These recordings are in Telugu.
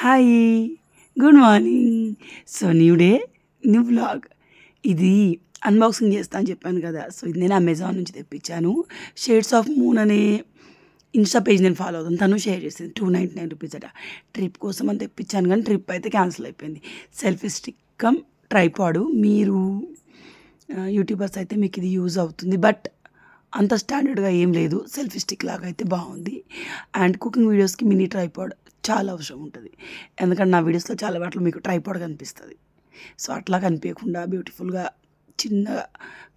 Hi good morning. So new day new blog ఇది అన్బాక్సింగ్ చేస్తా అని చెప్పాను కదా. సో ఇది నేను అమెజాన్ నుంచి తెప్పించాను. షేడ్స్ ఆఫ్ మూన్ అనే ఇన్స్టా పేజ్ నేను ఫాలో అవుతాను. తను షేర్ చేసింది. టూ నైంటీ నైన్ రూపీస్ అట. ట్రిప్ కోసం అని తెప్పించాను కానీ ట్రిప్ అయితే క్యాన్సిల్ అయిపోయింది. సెల్ఫీ స్టిక్ కమ్ ట్రైపాడు మీరు యూట్యూబర్స్ అయితే మీకు ఇది యూజ్ అవుతుంది. బట్ అంత స్టాండర్డ్గా ఏం లేదు. సెల్ఫీ స్టిక్ లాగా అయితే బాగుంది. అండ్ కుకింగ్ వీడియోస్కి మినీ ట్రైపాడ్ చాలా అవసరం ఉంటుంది. ఎందుకంటే నా వీడియోస్లో చాలా వాటిలో మీకు ట్రైపాడ్ కనిపిస్తుంది. సో అట్లా కనిపించకుండా బ్యూటిఫుల్గా చిన్నగా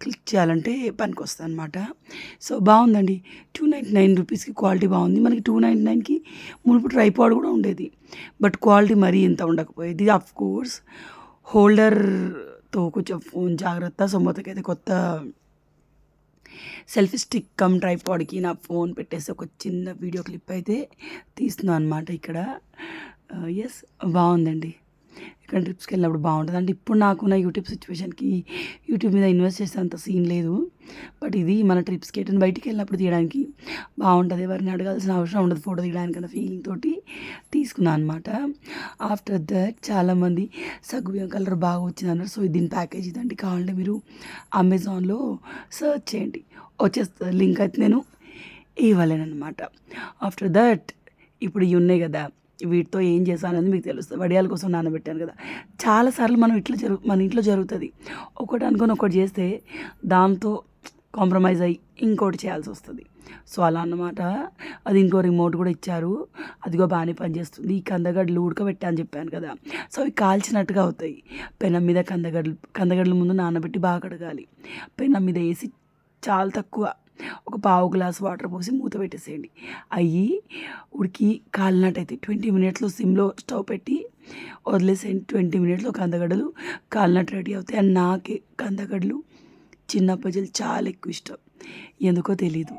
క్లిక్ చేయాలంటే పనికి వస్తుంది అనమాట సో బాగుందండి. టూ నైంటీ నైన్ రూపీస్కి క్వాలిటీ బాగుంది. మనకి టూ నైంటీ నైన్కి మునుపు ట్రైపాడ్ కూడా ఉండేది. బట్ క్వాలిటీ మరీ ఇంత ఉండకపోయేది. అఫ్ కోర్స్ హోల్డర్తో కొంచెం ఫోన్ జాగ్రత్త సొమ్మతకైతే కొత్త సెల్ఫీ స్టిక్ కమ్ ట్రైపాడ్కి నా ఫోన్ పెట్టేసి ఒక చిన్న వీడియో క్లిప్ అయితే తీస్తున్నాను అనమాట ఇక్కడ ఎస్ బాగుందండి. ఇక్కడ ట్రిప్స్కి వెళ్ళినప్పుడు బాగుంటుంది. అంటే ఇప్పుడు నాకు నా యూట్యూబ్ సిచ్యువేషన్కి యూట్యూబ్ మీద ఇన్వెస్ట్ చేసేంత సీన్ లేదు. బట్ ఇది మన ట్రిప్స్కి ఎటు బయటికి వెళ్ళినప్పుడు తీయడానికి బాగుంటుంది. ఎవరిని అడగాల్సిన అవసరం ఉండదు ఫోటో తీయడానికి అన్న ఫీలింగ్ తోటి తీసుకున్నాను అనమాట ఆఫ్టర్ దట్ చాలామంది సగ్గుబియ్యం కలర్ బాగా వచ్చింది అన్నారు. సో దీని ప్యాకేజ్ ఇదండి. కావాలంటే మీరు అమెజాన్లో సర్చ్ చేయండి. వచ్చేస్తుంది. లింక్ అయితే నేను ఇవ్వలేను అనమాట ఆఫ్టర్ దట్ ఇప్పుడు ఇవి ఉన్నాయి కదా. వీటితో ఏం చేశాను అనేది మీకు తెలుస్తుంది. వడియాల కోసం నానబెట్టాను కదా. చాలాసార్లు మనం ఇట్లా జరుగు మన ఇంట్లో జరుగుతుంది. ఒకటి అనుకొని ఒకటి చేస్తే దాంతో కాంప్రమైజ్ అయ్యి ఇంకోటి చేయాల్సి వస్తుంది. సో అలా అన్నమాట. అది ఇంకో రిమోట్ కూడా ఇచ్చారు. అదిగో బాగానే పనిచేస్తుంది ఈ కందగడ్డలు ఉడకబెట్టా అని చెప్పాను కదా. సో అవి కాల్చినట్టుగా అవుతాయి. పెనం మీద కందగడ్డలు కందగడ్డల ముందు నానబెట్టి బాగా కడగాలి. పెనం మీద వేసి చాలా తక్కువ ఒక పావు గ్లాస్ వాటర్ పోసి మూత పెట్టేసేయండి. అవి ఉడికి కాలినట్టయితే ట్వంటీ మినిట్స్లో సిమ్లో స్టవ్ పెట్టి వదిలేసేయండి. ట్వంటీ మినిట్స్లో కందగడ్డలు కాలినట్టు రెడీ అవుతాయి. అండ్ నాకు కందగడ్డలు చిన్నప్పటి చాలా ఎక్కువ ఇష్టం. ఎందుకో తెలీదు.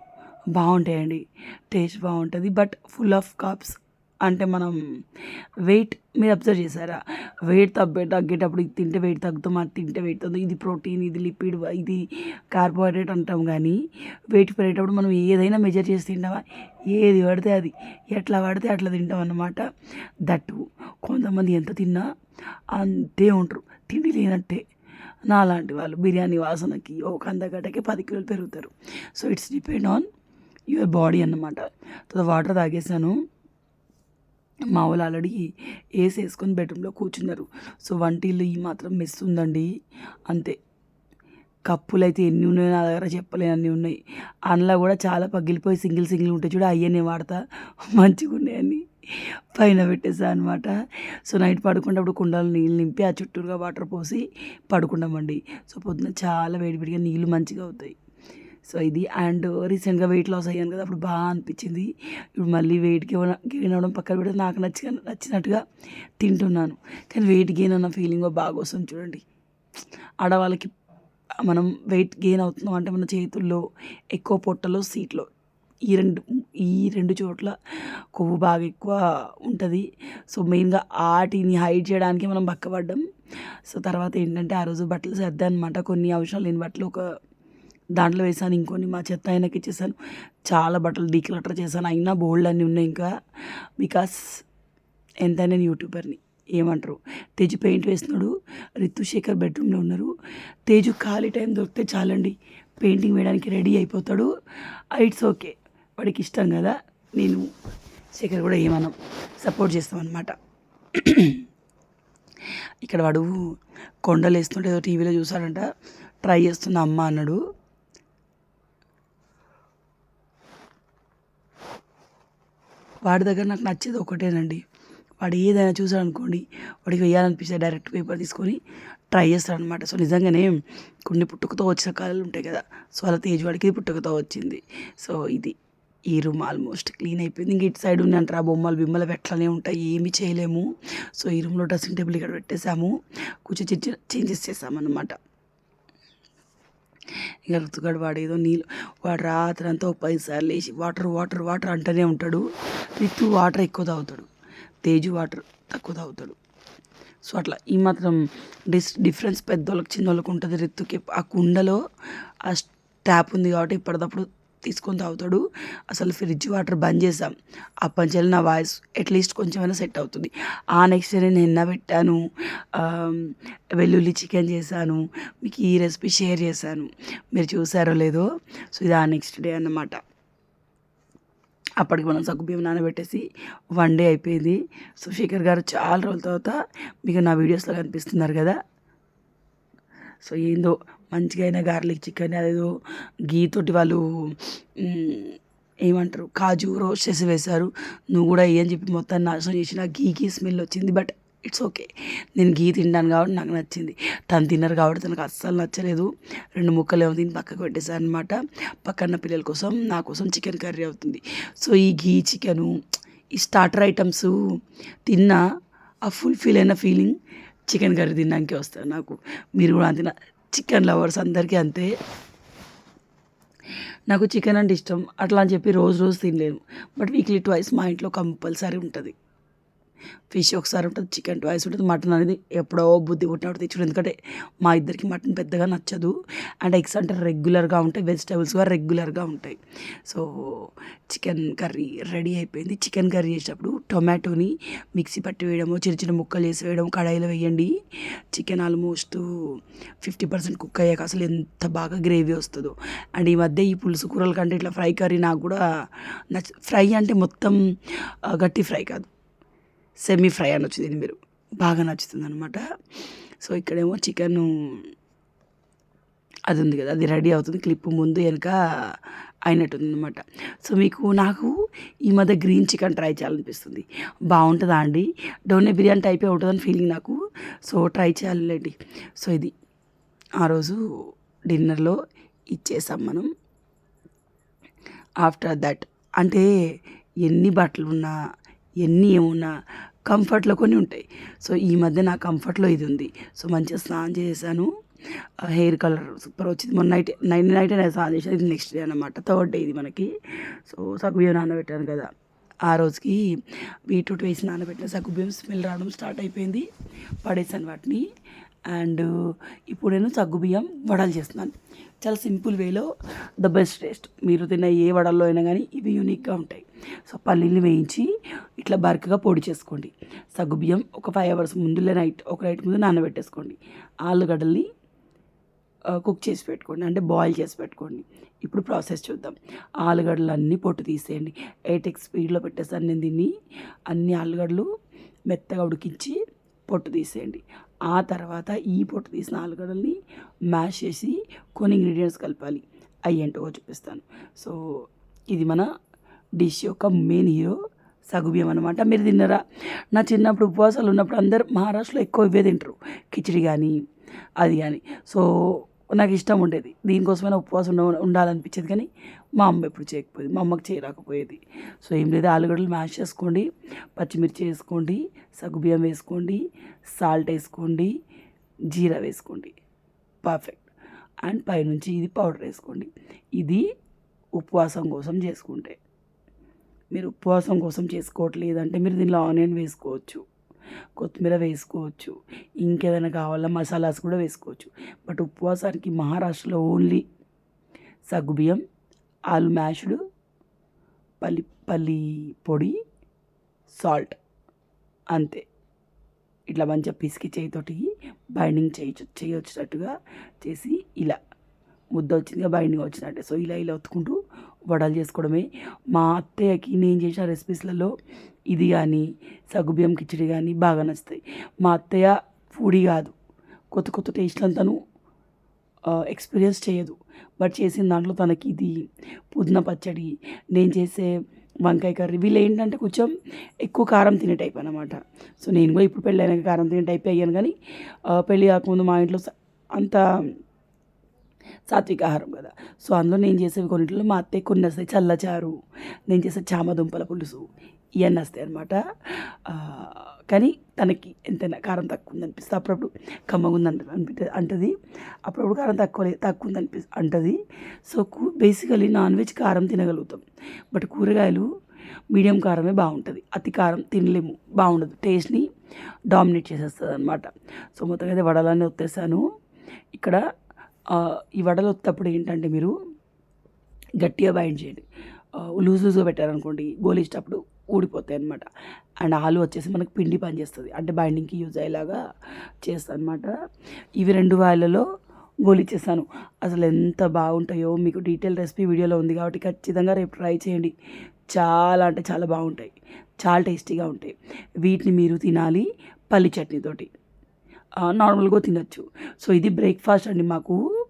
బాగుంటాయండి. టేస్ట్ బాగుంటుంది. బట్ ఫుల్ ఆఫ్ కాప్స్ అంటే మనం వెయిట్ మీరు అబ్జర్వ్ చేశారా? వెయిట్ తగ్గే తగ్గేటప్పుడు ఇది తింటే వెయిట్ తగ్గుతాం అది తింటే వెయిట్ తగ్గుతుంది ఇది ప్రోటీన్ ఇది లిపిడ్ ఇది కార్బోహైడ్రేట్ అంటాం కానీ వెయిట్ పెరిగేటప్పుడు మనం ఏదైనా మెజర్ చేసి తింటామా? ఏది పడితే అది. ఎట్లా పడితే అట్లా తింటాం అన్నమాట. దట్టు కొంతమంది ఎంత తిన్నా అంతే ఉంటారు. తిండి లేనట్టే. నాలాంటి వాళ్ళు బిర్యానీ వాసనకి ఒక అందగడ్డకి పది కిలోలు పెరుగుతారు. So it's depend on your body అన్నమాట. తర్వాత వాటర్ తాగేసాను మా వాళ్ళు ఆల్రెడీ ఏసీ వేసుకొని బెడ్రూమ్లో కూర్చున్నారు. సో వంటిల్లు ఈ మాత్రం మెస్ ఉందండి. అంతే. కప్పులు అయితే ఎన్ని ఉన్నాయో నా దగ్గర చెప్పలేను. అన్నీ ఉన్నాయి. అందులో కూడా చాలా పగిలిపోయి సింగిల్ సింగిల్ ఉంటాయి చూడ అయ్యే నేను వాడతా. మంచిగా ఉన్నాయని పైన పెట్టేసా అనమాట సో నైట్ పడుకున్నప్పుడు కుండలు నీళ్ళు నింపి ఆ చుట్టూరుగా వాటర్ పోసి పడుకుంటామండి. సో పొద్దున చాలా వేడివేడిగా నీళ్ళు మంచిగా అవుతాయి. సో ఇది. అండ్ రీసెంట్గా వెయిట్ లాస్ అయ్యాను కదా అప్పుడు బాగా అనిపించింది. ఇప్పుడు మళ్ళీ వెయిట్ గెయిన్ అవ్వడం పక్కన పెడితే నాకు నచ్చి నచ్చినట్టుగా తింటున్నాను. కానీ వెయిట్ గెయిన్ అన్న ఫీలింగ్ బాగా వస్తుంది చూడండి. ఆడవాళ్ళకి మనం వెయిట్ గెయిన్ అవుతున్నాం అంటే మన చేతుల్లో ఎక్కువ పొట్టలో సీట్లో ఈ రెండు ఈ రెండు చోట్ల కొవ్వు బాగా ఎక్కువ ఉంటుంది. సో మెయిన్గా ఆటిని హైడ్ చేయడానికి మనం పక్కపడ్డాం సో తర్వాత ఏంటంటే ఆ రోజు బట్టలు సర్దా అనమాట కొన్ని అవసరం లేని బట్టలు ఒక దాంట్లో వేసాను ఇంకొన్ని మా చెత్త ఆయనకి ఇచ్చేసాను చాలా బట్టలు డీక్లటర్ చేశాను అయినా బోల్డ్ అన్నీ ఉన్నాయి ఇంకా. బికాస్ ఎంతైనా నేను యూట్యూబర్ని ఏమంటారు? తేజు పెయింట్ వేస్తున్నాడు రితు శేఖర్ బెడ్రూమ్లో ఉన్నారు. తేజు ఖాళీ టైం దొరికితే చాలండి పెయింటింగ్ వేయడానికి రెడీ అయిపోతాడు. ఇట్స్ ఓకే వాడికి ఇష్టం కదా నేను శేఖర్ కూడా ఏమన్నా సపోర్ట్ చేస్తామన్నమాట. ఇక్కడ వాడు కొండలు వేస్తుంటే టీవీలో చూసాడంట ట్రై చేస్తున్న అమ్మ అన్నాడు. వాడి దగ్గర నాకు నచ్చేది ఒకటేనండి. వాడు ఏదైనా చూసాడు అనుకోండి వాడికి వేయాలనిపిస్తే డైరెక్ట్ పేపర్ తీసుకొని ట్రై చేస్తాడనమాట. సో నిజంగానే కొన్ని పుట్టుకతో వచ్చిన కళలు ఉంటాయి కదా సో అలా తేజ్ వాడికి ఇది పుట్టుకతో వచ్చింది. సో ఇది ఈ రూమ్ ఆల్మోస్ట్ క్లీన్ అయిపోయింది. ఇంక ఇటు సైడ్ ఉన్నంటారు ఆ బొమ్మలు బిమ్మలు ఎట్లనే ఉంటాయి ఏమి చేయలేము. సో ఈ రూమ్లో డ్రెస్సింగ్ టేబుల్ ఇక్కడ పెట్టేసాము కొంచెం చేంజెస్ చేసామన్నమాట ఇక ఋతుగాడు వాడు ఏదో నీళ్ళు వాడు రాత్రంతా ఒక పది సార్లు లేచి వాటర్ వాటర్ వాటర్ అంటూనే ఉంటాడు. రితు వాటర్ ఎక్కువ తాగుతాడు. తేజు వాటర్ తక్కువ తాగుతాడు. సో అట్లా ఈ మాత్రం డిస్ డిఫరెన్స్ పెద్దోళ్ళకి చిన్నోళ్ళకి ఉంటుంది రిత్తుకి. ఆ కుండలో ఆ ట్యాప్ ఉంది కాబట్టి ఇప్పటికప్పుడు తీసుకొని తాగుతాడు. అసలు ఫ్రిడ్జ్ వాటర్ బంద్ చేసాం అప్పటి నుంచి నా వాయిస్ అట్లీస్ట్ కొంచెమైనా సెట్ అవుతుంది. ఆ నెక్స్ట్ డే నేను నిన్న పెట్టాను. వెల్లుల్లి చికెన్ చేశాను. మీకు ఈ రెసిపీ షేర్ చేశాను. మీరు చూసారో లేదో? సో ఇది ఆ నెక్స్ట్ డే అన్నమాట. అప్పటికి మనం సగ్గుబియ్యం నానబెట్టేసి వన్ డే అయిపోయింది. సో శేఖర్ గారు చాలా రోజుల తర్వాత మీకు నా వీడియోస్లో కనిపిస్తున్నారు కదా? సో ఏందో మంచిగా అయినా గార్లిక్ చికెన్ అదేదో గీ తోటి వాళ్ళు ఏమంటారు కాజు రోస్ట్ చేసి వేశారు. నువ్వు కూడా ఏం చెప్పి మొత్తం నాశనం చేసిన గీకి స్మెల్ వచ్చింది బట్ ఇట్స్ ఓకే. నేను గీ తిన్నాను కాబట్టి నాకు నచ్చింది. తను తిన్నారు కాబట్టి తనకు అస్సలు నచ్చలేదు. రెండు ముక్కలు ఏమో తిని పక్కకు పెట్టేశాను అనమాట పక్కన పిల్లల కోసం నా కోసం చికెన్ కర్రీ అవుతుంది. సో ఈ గీ చికెను ఈ స్టార్టర్ ఐటమ్స్ తిన్నా ఆ ఫుల్ఫిల్ అయిన ఫీలింగ్ చికెన్ కర్రీ తిన్నాకే వస్తుంది నాకు. మీరు కూడా అంతే చికెన్ లవర్స్ అందరికీ అంతే. నాకు చికెన్ అంటే ఇష్టం. అట్లా అని చెప్పి రోజు రోజు తినలేను. బట్ వీక్లీ ట్వైస్ మా ఇంట్లో కంపల్సరీ ఉంటుంది. ఫిష్ ఒకసారి ఉంటుంది చికెన్ ట్వైస్ ఉంటుంది మటన్ అనేది ఎప్పుడో బుద్ధి పుట్టినప్పుడు తెచ్చుడు ఎందుకంటే మా ఇద్దరికి మటన్ పెద్దగా నచ్చదు. అండ్ ఎగ్స్ అంటే రెగ్యులర్గా ఉంటాయి వెజిటేబుల్స్ కూడా రెగ్యులర్గా ఉంటాయి. సో చికెన్ కర్రీ రెడీ అయిపోయింది. చికెన్ కర్రీ చేసేటప్పుడు టొమాటోని మిక్సీ పట్టి వేయడము చిన్న చిన్న ముక్కలు చేసి వేయడం కడాయిలో వేయండి. Chicken almost fifty percent cook అయ్యాక అసలు ఎంత బాగా గ్రేవీ వస్తుందో. అండ్ ఈ మధ్య ఈ పులుసు కూరల కంటే ఇట్లా ఫ్రై కర్రీ నాకు కూడా నచ్చ ఫ్రై అంటే మొత్తం గట్టి ఫ్రై కాదు. సెమీ ఫ్రై అని వచ్చింది. మీరు బాగా నచ్చుతుంది అనమాట సో ఇక్కడేమో చికెన్ అది ఉంది కదా అది రెడీ అవుతుంది. క్లిప్ ముందు వెనక అయినట్టుంది అనమాట సో మీకు నాకు ఈ మధ్య గ్రీన్ చికెన్ ట్రై చేయాలనిపిస్తుంది. బాగుంటుందా అండి? డోనే బిర్యానీ టైపే ఉంటుందని ఫీలింగ్ నాకు. సో ట్రై చేయాలండి. సో ఇది ఆ రోజు డిన్నర్లో ఇచ్చేసాం మనం. ఆఫ్టర్ దట్ అంటే ఎన్ని బట్టలు ఉన్నా ఎన్ని ఏమున్నా కంఫర్ట్లో కొన్ని ఉంటాయి. సో ఈ మధ్య నా కంఫర్ట్లో ఇది ఉంది. సో మంచిగా స్నానం చేశాను. హెయిర్ కలర్ సూపర్ వచ్చింది. మొన్న నైట్ నైన్ నైట్ నేను స్నానం చేసాను ఇది నెక్స్ట్ డే అనమాట థర్డ్ డే ఇది మనకి. సో సగ్గుబియ్యం నానబెట్టాను కదా. ఆ రోజుకి బీట్రూట్ వేసి నానబెట్టిన సగ్గుబియ్యం స్మెల్ రావడం స్టార్ట్ అయిపోయింది. పడేసాను వాటిని. అండ్ ఇప్పుడు నేను సగ్గుబియ్యం వడలు చేస్తున్నాను. చాలా సింపుల్ వేలో ద బెస్ట్ టేస్ట్. మీరు తిన్న ఏ వడల్లో అయినా కానీ ఇవి యూనిక్గా ఉంటాయి. సో పల్లీలు వేయించి ఇట్లా బరకగా పొడి చేసుకోండి. సగ్గుబియ్యం ఒక ఫైవ్ అవర్స్ ముందులే నైట్ ఒక నైట్ ముందు నానబెట్టేసుకోండి. ఆలుగడ్డల్ని కుక్ చేసి పెట్టుకోండి. అంటే బాయిల్ చేసి పెట్టుకోండి. ఇప్పుడు ప్రాసెస్ చూద్దాం. ఆలుగడ్డలు అన్నీ పొట్టు తీసేయండి. ఎయిటెక్ స్పీడ్లో పెట్టేసాను నేను దీన్ని. అన్ని ఆలుగడ్డలు మెత్తగా ఉడికించి పొట్టు తీసేయండి. ఆ తర్వాత ఈ పొట్టు తీసిన ఆలుగడ్డల్ని మ్యాష్ చేసి కొన్ని ఇంగ్రీడియంట్స్ కలపాలి. అవి ఏంటో చూపిస్తాను. సో ఇది మన డిష్ యొక్క మెయిన్ హీరో సగుబియ్యం అనమాట మీరు తిన్నారా? నా చిన్నప్పుడు ఉపవాసాలు ఉన్నప్పుడు అందరు మహారాష్ట్రలో ఎక్కువ ఇవే తింటారు. కిచిడి కానీ అది కానీ సో నాకు ఇష్టం ఉండేది. దీనికోసమైనా ఉపవాసం ఉండ ఉండాలనిపించేది కానీ మా అమ్మ ఎప్పుడు చేయకపోయేది. మా అమ్మకి చేయరాకపోయేది సో ఏం లేదు. ఆలుగడ్డలు మ్యాష్ చేసుకోండి. పచ్చిమిర్చి వేసుకోండి. సగుబియ్యం వేసుకోండి. సాల్ట్ వేసుకోండి. జీరా వేసుకోండి. పర్ఫెక్ట్. అండ్ పైనుంచి ఇది పౌడర్ వేసుకోండి. ఇది ఉపవాసం కోసం చేసుకుంటే. మీరు ఉపవాసం కోసం చేసుకోవట్లేదంటే మీరు దీనిలో ఆనియన్ వేసుకోవచ్చు కొత్తిమీర వేసుకోవచ్చు ఇంకేదైనా కావాలా మసాలాస్ కూడా వేసుకోవచ్చు. బట్ ఉపవాసానికి మహారాష్ట్రలో ఓన్లీ సగ్గుబియ్యం ఆలు మ్యాష్డ్ పల్లి పల్లి పొడి సాల్ట్ అంతే. ఇట్లా మంచిగా పిసికి చేయితోటి బైండింగ్ చేయొచ్చు చేయొచ్చినట్టుగా చేసి ఇలా ముద్ద వచ్చిందిగా బైండింగ్ వచ్చినట్టే. సో ఇలా ఇలా ఒత్తుకుంటూ వడలు చేసుకోవడమే. మా అత్తయ్యకి నేను చేసిన రెసిపీస్లలో ఇది కానీ సగ్గుబియ్యం కిచడి కానీ బాగా నచ్చుతాయి. మా అత్తయ్య ఫుడీ కాదు. కొత్త కొత్త టేస్ట్లను తను ఎక్స్పీరియన్స్ చేయదు. బట్ చేసిన దాంట్లో తనకి ఇది పుదీనా పచ్చడి నేను చేసే వంకాయ కర్రీ వీళ్ళు ఏంటంటే కొంచెం ఎక్కువ కారం తినే టైప్ అనమాట సో నేను కూడా ఇప్పుడు పెళ్ళి అయినాక కారం తినే టైప్ అయ్యాను కానీ పెళ్ళి కాకముందు మా ఇంట్లో అంత సాత్విక ఆహారం కదా. సో అందులో నేను చేసేవి కొన్నింటిలో మా అత్తయ్య కొన్ని వస్తాయి. చల్లచారు నేను చేసే చామదుంపల పులుసు ఇవన్నీ వస్తాయి అనమాట కానీ తనకి ఎంతైనా కారం తక్కువ ఉంది అనిపిస్తుంది అప్పుడప్పుడు కమ్మగా ఉంది అంట అనిపిస్తుంది అంటది. అప్పుడప్పుడు కారం తక్కువ తక్కువ ఉంది అనిపి అంటది. సో బేసికలీ నాన్ వెజ్ కారం తినగలుగుతాం. బట్ కూరగాయలు మీడియం కారమే బాగుంటుంది. అతి కారం తినలేము. బాగుండదు. టేస్ట్ని డామినేట్ చేసేస్తుంది అనమాట సో మొత్తం అయితే వడలన్నీ వచ్చేసాను ఇక్కడ ఈ వడలు వచ్చేటప్పుడు ఏంటంటే మీరు గట్టిగా బైండ్ చేయండి. లూజ్ లూజ్గా పెట్టారనుకోండి గోలిచ్చేటప్పుడు ఊడిపోతాయి అనమాట అండ్ ఆలు వచ్చేసి మనకు పిండి పని చేస్తుంది. అంటే బైండింగ్కి యూజ్ అయ్యేలాగా చేస్తాను అనమాట ఇవి రెండు వాయిలలో గోలు చేస్తాను అసలు ఎంత బాగుంటాయో మీకు డీటెయిల్ రెసిపీ వీడియోలో ఉంది కాబట్టి ఖచ్చితంగా రేపు ట్రై చేయండి. చాలా అంటే చాలా బాగుంటాయి. చాలా టేస్టీగా ఉంటాయి. వీటిని మీరు తినాలి పల్లి చట్నీతోటి నార్మల్గా తినచ్చు. సో ఇది బ్రేక్ఫాస్ట్ అండి మాకు.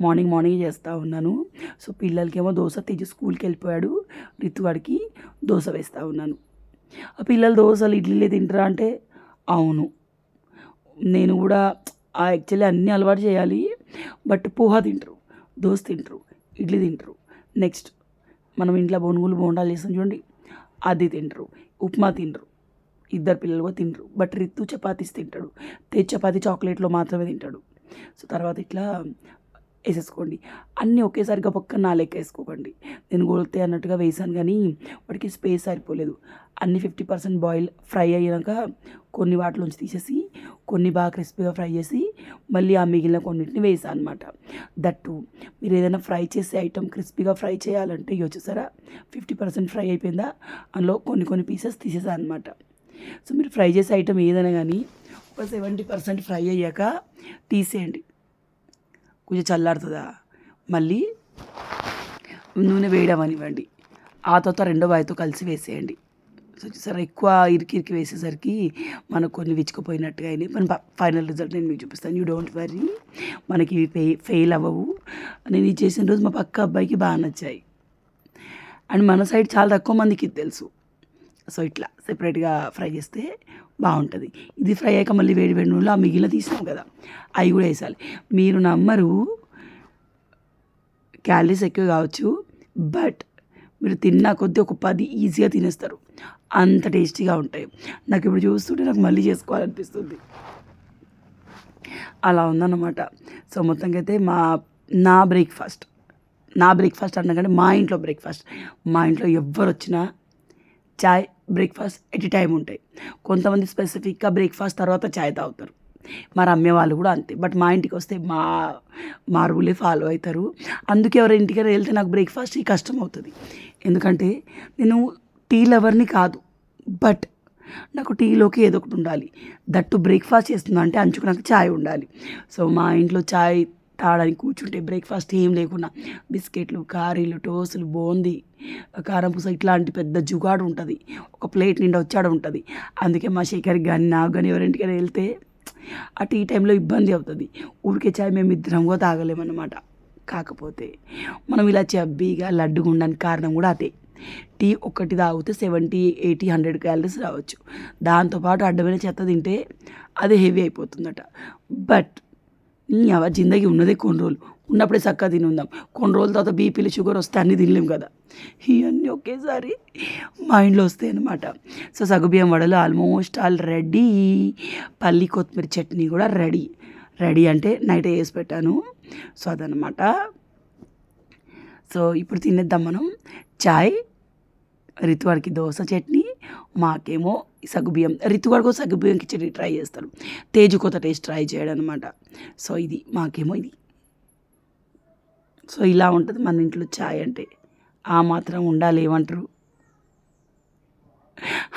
మార్నింగ్ మార్నింగ్ చేస్తూ ఉన్నాను. సో పిల్లలకేమో దోశ తెచ్చి స్కూల్కి వెళ్ళిపోయాడు. రితువాడికి దోశ వేస్తూ ఉన్నాను. ఆ పిల్లలు దోశలు ఇడ్లీలే తింటారా అంటే అవును. నేను కూడా యాక్చువల్లీ అన్నీ అలవాటు చేయాలి. బట్ పోహా తింటారు దోశ తింటారు ఇడ్లీ తింటారు. నెక్స్ట్ మనం ఇంట్లో బొనుగులు బోండాలు చేస్తాం చూడండి అది తింటారు ఉప్మా తింటారు. ఇద్దరు పిల్లలు కూడా తింటారు. బట్ రిత్తు చపాతీస్ తింటాడు. తేజ్ చపాతీ చాక్లెట్లో మాత్రమే తింటాడు. సో తర్వాత ఇట్లా వేసేసుకోండి. అన్నీ ఒకేసారిగా పక్క నా లెక్క వేసుకోకండి. నేను గోలితే అన్నట్టుగా వేసాను కానీ వాటికి స్పేస్ సరిపోలేదు. అన్ని ఫిఫ్టీ పర్సెంట్ బాయిల్ ఫ్రై అయ్యాక కొన్ని వాటిలోంచి తీసేసి కొన్ని బాగా క్రిస్పీగా ఫ్రై చేసి మళ్ళీ ఆ మిగిలిన కొన్నింటిని వేసాను అనమాట దట్టు మీరు ఏదైనా ఫ్రై చేసే ఐటెం క్రిస్పీగా ఫ్రై చేయాలంటే ఇవి వచ్చేసారా ఫిఫ్టీ పర్సెంట్ ఫ్రై అయిపోయిందా? అందులో కొన్ని కొన్ని పీసెస్ తీసేసాను అనమాట సో మీరు ఫ్రై చేసే ఐటెం ఏదైనా కానీ ఒక సెవెంటీ పర్సెంట్ ఫ్రై అయ్యాక తీసేయండి. కొంచెం చల్లారుతుందా? మళ్ళీ నూనె వేయడం అనివ్వండి ఆ తర్వాత రెండో వాయితో కలిసి వేసేయండి. సో చూసారా ఎక్కువ ఇరికి ఇరికి వేసేసరికి మనకు కొన్ని విచ్చుకుపోయినట్టుగా అయినాయి. మన ఫైనల్ రిజల్ట్ నేను మీకు చూపిస్తాను. యూ డోంట్ వరీ మనకి ఇవి ఫెయిల్ అవ్వవు. నేను ఇది చేసిన రోజు మా పక్క అబ్బాయికి బాగా నచ్చాయి. అండ్ మన సైడ్ చాలా తక్కువ మందికి ఇది తెలుసు. సో ఇట్లా సెపరేట్గా ఫ్రై చేస్తే బాగుంటుంది. ఇది ఫ్రై అయ్యాక మళ్ళీ వేడి వేడి నూనెలో ఆ మిగిలిన తీసినాం కదా అవి కూడా వేసాలి. మీరు నమ్మరు క్యాలరీస్ ఎక్కువ కావచ్చు బట్ మీరు తిన్నా కొద్దీ ఒక పది ఈజీగా తినేస్తారు. అంత టేస్టీగా ఉంటాయి. నాకు ఇప్పుడు చూస్తుంటే నాకు మళ్ళీ చేసుకోవాలనిపిస్తుంది. అలా ఉందన్నమాట. సో మొత్తంగా అయితే మా నా బ్రేక్ఫాస్ట్ నా బ్రేక్ఫాస్ట్ అన్నకంటే మా ఇంట్లో బ్రేక్ఫాస్ట్. మా ఇంట్లో ఎవ్వరు వచ్చినా చాయ్ బ్రేక్ఫాస్ట్ ఎట్ టైం ఉంటాయి. కొంతమంది స్పెసిఫిక్గా బ్రేక్ఫాస్ట్ తర్వాత చాయ్ తాగుతారు. మరి అమ్మే వాళ్ళు కూడా అంతే. బట్ మా ఇంటికి వస్తే మా మా రూలే ఫాలో అవుతారు. అందుకే ఎవరి ఇంటికైనా వెళ్తే నాకు బ్రేక్ఫాస్ట్ కష్టం అవుతుంది. ఎందుకంటే నేను టీ లవర్ని కాదు. బట్ నాకు టీలోకి ఏదో ఒకటి ఉండాలి. దట్టు బ్రేక్ఫాస్ట్ చేస్తుందంటే అంచుకు నాకు ఛాయ్ ఉండాలి. సో మా ఇంట్లో ఛాయ్ తాగడానికి కూర్చుంటే బ్రేక్ఫాస్ట్ ఏం లేకుండా బిస్కెట్లు కారీలు టోసులు బోంది కారం పూస ఇట్లాంటి పెద్ద జుగాడు ఉంటుంది. ఒక ప్లేట్ నిండా వచ్చాడు ఉంటుంది. అందుకే మా శేఖర్కి కానీ నాకు కానీ ఎవరింటికైనా వెళ్తే ఆ టీ టైంలో ఇబ్బంది అవుతుంది. ఊరికే చాయ్ మేము ఇద్దరం కూడా తాగలేమన్నమాట. కాకపోతే మనం ఇలా చబ్బీగా లడ్డుగా ఉండడానికి కారణం కూడా అదే. టీ ఒక్కటి తాగితే సెవెంటీ ఎయిటీ హండ్రెడ్ క్యాలరీస్ రావచ్చు. దాంతోపాటు అడ్డమైన చెత్త తింటే అది హెవీ అయిపోతుందట. బట్ అవ జిందగీ ఉన్నదే కొన్ని రోజులు. ఉన్నప్పుడే చక్కగా తిని ఉందాం. కొన్ని రోజుల తర్వాత బీపీలు షుగర్ వస్తే అన్నీ తినలేం కదా. ఇవన్నీ ఒకేసారి మైండ్లో వస్తాయి అనమాట సో సగుబియ్యం వడలు ఆల్మోస్ట్ ఆల్ రెడీ. పల్లి కొత్తిమీర చట్నీ కూడా రెడీ. రెడీ అంటే నైట్ వేసి పెట్టాను. సో అదనమాట సో ఇప్పుడు తినేద్దాం మనం. చాయ్ రితువాడికి దోశ చట్నీ మాకేమో సగ్గుబియ్యం రితువాడికో సగ్గుబియ్యం కిచడి ట్రై చేస్తారు. తేజు కొత్త టేస్ట్ ట్రై చేయడం అనమాట సో ఇది మాకేమో ఇది. సో ఇలా ఉంటుంది మన ఇంట్లో చాయ్ అంటే. ఆ మాత్రం ఉండాలి ఏమంటారు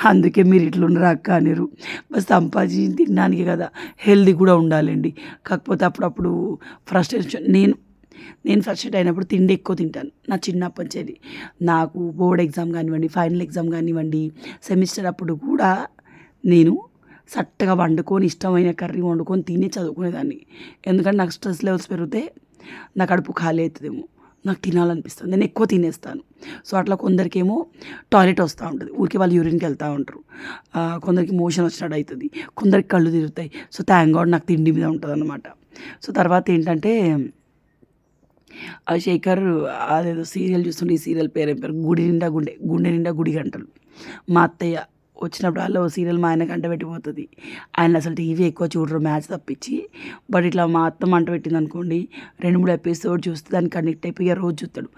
అందుకే మీరు ఇట్లుండరు అక్క అనేరు. బస్ సంపాదించి తినడానికి కదా. హెల్దీ కూడా ఉండాలండి. కాకపోతే అప్పుడప్పుడు ఫ్రస్ట్రేషన్ నేను నేను ఫ్రస్ట్రేట్ అయినప్పుడు తిండి ఎక్కువ తింటాను నా చిన్నప్పటి నుంచి నాకు బోర్డ్ ఎగ్జామ్ కానివ్వండి ఫైనల్ ఎగ్జామ్ కానివ్వండి సెమిస్టర్ అప్పుడు కూడా నేను సట్టగా వండుకొని ఇష్టమైన కర్రీ వండుకొని తిని చదువుకునేదాన్ని. ఎందుకంటే నాకు స్ట్రెస్ లెవెల్స్ పెరిగితే నా కడుపు ఖాళీ అవుతుందేమో నాకు తినాలనిపిస్తుంది నేను ఎక్కువ తినేస్తాను. సో అట్లా కొందరికేమో టాయిలెట్ వస్తూ ఉంటుంది ఊరికి వాళ్ళు యూరిన్కి వెళ్తూ ఉంటారు. కొందరికి మోషన్ వచ్చినట్టు అవుతుంది కొందరికి కళ్ళు తిరుగుతాయి. సో థ్యాంక్ గాడ్ నాకు తిండి మీద ఉంటుంది అనమాట సో తర్వాత ఏంటంటే ఆ శేఖర్ అదేదో సీరియల్ చూస్తుంటే ఈ సీరియల్ పేరు పేరు? గుడి నిండా గుండె గుండె నిండా గుడి గంటలు. మా అత్తయ్య వచ్చినప్పుడు అలా ఓ సీరియల్ మా ఆయన గంట పెట్టిపోతుంది. ఆయన అసలు టీవీ ఎక్కువ చూడరు మ్యాచ్ తప్పించి. బట్ ఇట్లా మా అత్త మంట పెట్టింది అనుకోండి రెండు మూడు ఎపిసోడ్ చూస్తే దానికి కనెక్ట్ అయిపోయి రోజు చూస్తాడు.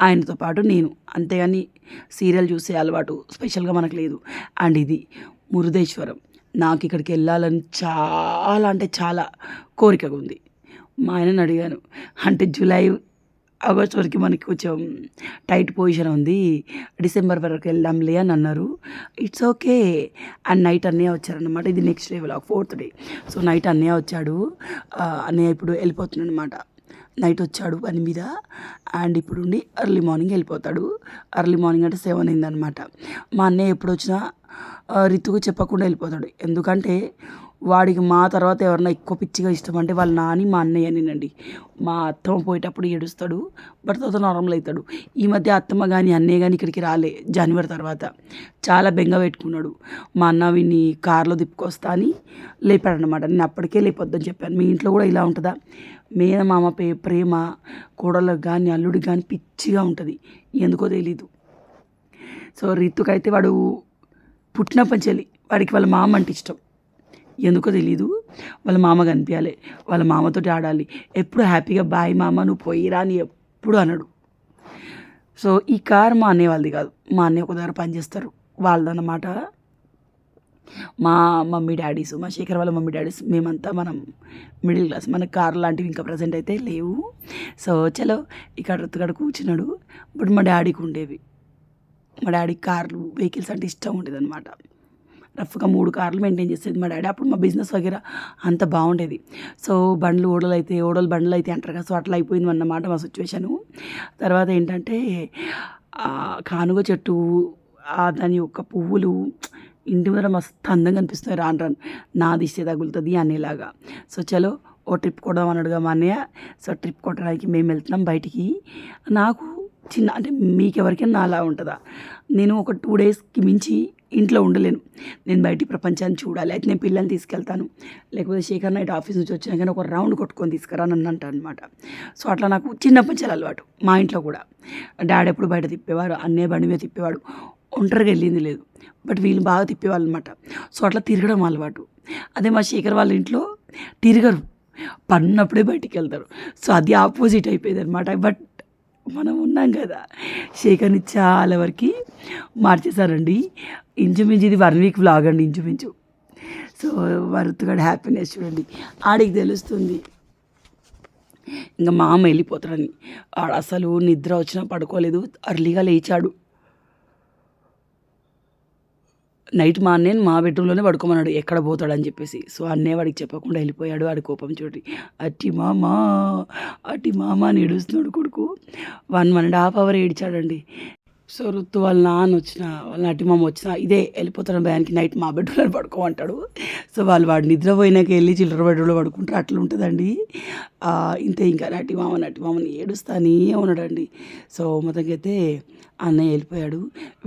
ఆయనతో పాటు నేను. అంతేగాని సీరియల్ చూసే అలవాటు స్పెషల్గా మనకు లేదు. అండ్ ఇది మురుదేశ్వరం. నాకు ఇక్కడికి వెళ్ళాలని చాలా అంటే చాలా కోరికగా ఉంది. మా ఆయనని అడిగాను. అంటే జూలై ఆగస్ట్ వరకు మనకి కొంచెం టైట్ పొజిషన్ ఉంది. డిసెంబర్ వరకు వెళ్దాంలే అని అన్నారు. It's okay. అండ్ నైట్ అన్నయ్య వచ్చారనమాట ఇది next day vlog fourth day. So night అన్నయ్య వచ్చాడు. అన్నయ్య ఇప్పుడు వెళ్ళిపోతున్నాడు అనమాట నైట్ వచ్చాడు పని మీద. అండ్ ఇప్పుడు ఉండి అర్లీ మార్నింగ్ వెళ్ళిపోతాడు. అర్లీ మార్నింగ్ అంటే సెవెన్ అయిందనమాట మా అన్నయ్య ఎప్పుడు వచ్చినా రితుకు చెప్పకుండా వెళ్ళిపోతాడు. ఎందుకంటే వాడికి మా తర్వాత ఎవరన్నా ఎక్కువ పిచ్చిగా ఇష్టం అంటే వాళ్ళ నాని మా అన్నయ్య నేనండి. మా అత్తమ్మ పోయేటప్పుడు ఏడుస్తాడు బట్ తర్వాత నార్మల్ అవుతాడు ఈ మధ్య అత్తమ్మ కానీ అన్నయ్య కానీ ఇక్కడికి రాలే జనవరి తర్వాత. చాలా బెంగ పెట్టుకున్నాడు. మా అన్న వీడిని కారులో తిప్పుకొస్తా అని లేపాడనమాట నేను అప్పటికే లేపొద్దని చెప్పాను. మీ ఇంట్లో కూడా ఇలా ఉంటుందా? మేనమామ పే ప్రేమ కోడలకు కానీ అల్లుడికి కానీ పిచ్చిగా ఉంటుంది. ఎందుకో తెలీదు. సో రితుకైతే వాడు పుట్టినప్పటి నుంచి వాడికి వాళ్ళ మామ అంటే ఇష్టం. ఎందుకో తెలీదు. వాళ్ళ మామ కనిపించాలి వాళ్ళ మామతోటి ఆడాలి. ఎప్పుడు హ్యాపీగా బాయ్ మామ నువ్వు పోయిరా అని ఎప్పుడు అనడు. సో ఈ కార్ మా అన్నయ్య వాళ్ళది కాదు. మా అన్నయ్య ఒక దగ్గర పనిచేస్తారు వాళ్ళదన్నమాట మా మమ్మీ డాడీస్ మా శేఖర్ వాళ్ళ మమ్మీ డాడీస్ మేమంతా మనం మిడిల్ క్లాస్. మన కార్ లాంటివి ఇంకా ప్రజెంట్ అయితే లేవు. సో చలో ఇక్కడ రుతుగడ కూర్చున్నాడు. బట్ మా డాడీకి ఉండేవి. మా డాడీ కార్లు వెహికల్స్ అంటే ఇష్టం ఉండేది అనమాట రఫ్గా మూడు కార్లు మెయింటైన్ చేసేది మా డాడీ. అప్పుడు మా బిజినెస్ వగేరా అంత బాగుండేది. సో బండ్లు ఓడలు అయితే ఓడలు బండ్లు అయితే అంటారు కదా సో అట్లా అయిపోయింది అన్నమాట మా సిచ్యువేషను. తర్వాత ఏంటంటే కానుగ చెట్టు దాని యొక్క పువ్వులు ఇంటి ముందర మస్తు అందంగా అనిపిస్తున్నాయి. రాను రాను నా దిష్టి తగులుతుంది అనేలాగా. సో చలో ఓ ట్రిప్ కొడదాం అన్నాడుగా మా అన్నయ్య. సో ట్రిప్ కొట్టడానికి మేము వెళ్తున్నాం బయటికి. నాకు చిన్న అంటే మీకు ఎవరికైనా ఉంటుందా? నేను ఒక టూ డేస్కి మించి ఇంట్లో ఉండలేను. నేను బయటి ప్రపంచాన్ని చూడాలి. అయితే నేను పిల్లల్ని తీసుకెళ్తాను. లేకపోతే శేఖర్ నైట్ ఆఫీస్ నుంచి వచ్చినా కానీ ఒక రౌండ్ కొట్టుకొని తీసుకురా నన్ను అనమాట సో అట్లా నాకు చిన్నప్పటి నుంచి అలవాటు. మా ఇంట్లో కూడా. డాడీ ఎప్పుడు బయట తిప్పేవారు అన్నయ్య బండి మీద తిప్పేవాడు. ఒంటరిగా వెళ్ళింది లేదు. బట్ వీళ్ళు బాగా తిప్పేవాళ్ళు అనమాట సో అట్లా తిరగడం అలవాటు. అదే మా శేఖర్ వాళ్ళ ఇంట్లో తిరగరు. పన్నప్పుడే బయటికి వెళ్తారు. సో అది ఆపోజిట్ అయిపోయింది అనమాట బట్ మనం ఉన్నాం కదా. శేఖర్ని చాలా వరకు మార్చేశారండి. ఇంచుమించు ఇది వన్ వీక్ వ్లాగ్ అండి ఇంచుమించు. సో వరుతుగాడు హ్యాపీనెస్ చూడండి. ఆడికి తెలుస్తుంది. ఇంకా మా అమ్మ వెళ్ళిపోతాడని. ఆడు అసలు నిద్ర వచ్చినా పడుకోలేదు. అర్లీగా లేచాడు. నైట్ మా అన్నయ్య మా బెడ్రూమ్లోనే పడుకోమన్నాడు. ఎక్కడ పోతాడని చెప్పేసి. సో అన్నయ్య వాడికి చెప్పకుండా వెళ్ళిపోయాడు. వాడి కోపం చూడండి. అట్టి మామ అట్టి మామ అని ఏడుస్తున్నాడు కొడుకు. One one and half hour ఏడిచాడండి. So Ruthu వాళ్ళ నాన్న వచ్చిన వాళ్ళ నటి మామ వచ్చిన ఇదే వెళ్ళిపోతాడు భయానికి నైట్ మా బెడ్రూమ్లో పడుకోమంటాడు. సో వాళ్ళు వాడు నిద్రపోయినాక వెళ్ళి చిల్లర బెడ్రూమ్లో పడుకుంటారు. అట్లా ఉంటుందండి. ఇంతే ఇంకా నటి మామ నటి మామని ఏడుస్తానే ఉన్నాడండి. సో మొత్తంకైతే అన్నయ్య వెళ్ళిపోయాడు.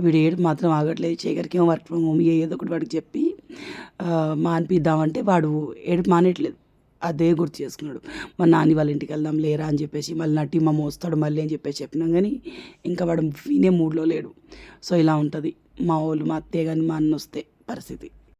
వీడు ఏడు మాత్రం ఆగట్లేదు. చేకరికి ఏమో వర్క్ ఫ్రమ్ హోమ్ ఏదో ఒకటి వాడికి చెప్పి మానిపిద్దామంటే వాడు ఏడు మానేయట్లేదు. అదే గుర్తు చేసుకున్నాడు. మా నాని వాళ్ళ ఇంటికి వెళ్దాం లేరా అని చెప్పేసి మళ్ళీ నటి మా మోస్తాడు మళ్ళీ అని చెప్పేసి చెప్పినాం కానీ ఇంకా వాడు వినే మూడ్లో లేడు. సో ఇలా ఉంటుంది. మా వాళ్ళు మా అత్తయ్య కానీ మా అన్న వస్తే పరిస్థితి.